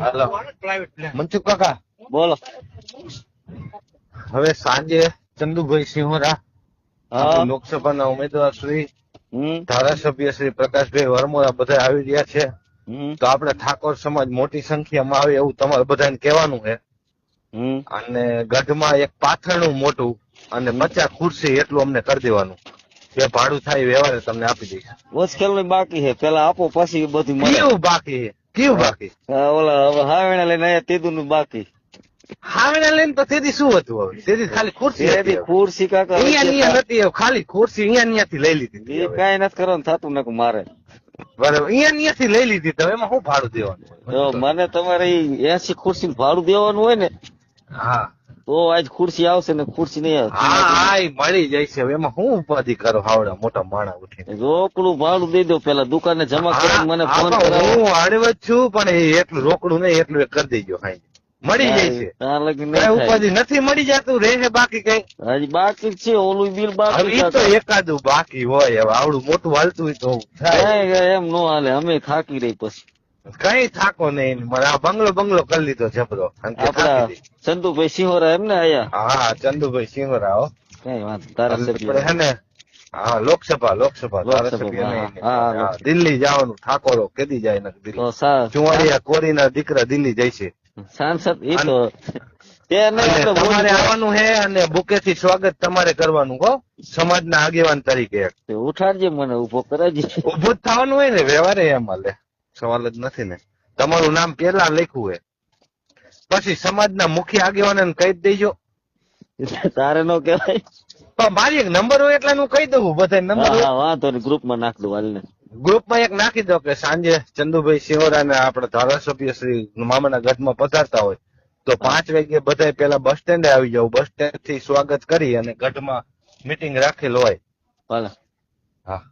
હાલો. મનસુખ કાકા. બોલો. હવે સાંજે ચંદુભાઈ સિંહોરા લોકસભાના ઉમેદવાર શ્રી ધારાસભ્ય શ્રી પ્રકાશભાઈ વર્મોરા બધા આવી રહ્યા છે. તો આપણે ઠાકોર સમાજ મોટી સંખ્યામાં આવે એવું તમારે બધાને કહેવાનું છે. અને ગઢમાં એક પાથરણું મોટું અને પચાસ ખુરશી એટલું અમને કરી દેવાનું. જે ભાડું થાય વ્યવહારે તમને આપી દઈશ. મુશ્કેલ બાકી છે. પેલા આપો પછી બધું બાકી છે? કેવું બાકી? હા, ઓલા હવે હાવેણા લઈને તેદું નું બાકી. હાવેણા લઈને તો તેથી શું હતું હવે? તેથી ખાલી ખુરશી હતી ખુરશી કાકા અહીંયા ને અહીંયા નથી ખાલી ખુરશી અહીંયા ને અહીંયાથી લઈ લીધી એ. કઈ નથી કરવાનું થતું નાખું મારે. બરાબર અહીંયા ને અહીંયાથી લઈ લીધી તમે એમાં શું ભાડું દેવાનું મને તમારે એસી ખુરશી ભાડું દેવાનું હોય ને હા. તો આજ ખુરશી આવશે ને ખુરશી નહીં હા આવે. હા ઈ મળી જાય છે. એમાં હું ઉપાધિ કરો? હાવડા મોટા માણા ઉઠી રોકડું ભાડું દઈ દો પેલા દુકાને જમા કરી મને ફોન કરો હું હાડવે છું પણ એટલું રોકડું નહીં એટલું એ કરી દેજો હાઈ. મળી જાય છે. ઉપાધિ નથી મળી જતું? રહે બાકી કઈ? હજી બાકી છે ઓલું બિલ બાકી તો એકાદું બાકી હોય. હવે આવડું મોટું હાલતું હોય તો એમ નો હાલે અમે થાકી રહી પછી. કઈ થાકો નહીં. મને આ બંગલો બંગલો કરી લીધો જબરો. ચંદુભાઈ સિંહોરા એમ ને આયા હા ચંદુભાઈ કઈ તારા હે ને હા લોકસભા લોકસભા ધારાસભ્ય દિલ્હી જવાનું ઠાકોરો કેદી જાય ને દિલ્હી. ચુવાડિયા કોરીના દીકરા દિલ્હી જાય છે. સાંસદ ઈ તો તમારે આવવાનું હે અને બુકેથી સ્વાગત તમારે કરવાનું હો. સમાજના આગેવાન તરીકે. ઉઠાડજે મને ઊભો કરાજી ઊભો થવાનું હોય ને વ્યવહાર એમ લે સવાલ જ નથી ને. તમારું નામ પેલા લખ્યું હે. પછી સમાજના મુખ્ય આગેવાનને કહી દેજો. તારે નો કહેવાય. પણ મારી એક નંબર હોય એટલે હું કહી દઉં બધા નંબર વાંધો ને ગ્રુપમાં નાખ દઉં હાલ ને ગ્રુપમાં એક નાખી દો કે સાંજે ચંદુભાઈ સિંહોરા ને આપણા ધારાસભ્ય શ્રી મામાના ગઢમાં પધારતા હોય. તો પાંચ વાગે બધા પેલા બસ સ્ટેન્ડે આવી જાવ બસ સ્ટેન્ડથી સ્વાગત કરી અને ગઢમાં મીટિંગ રાખેલ હોય. ભલે હા.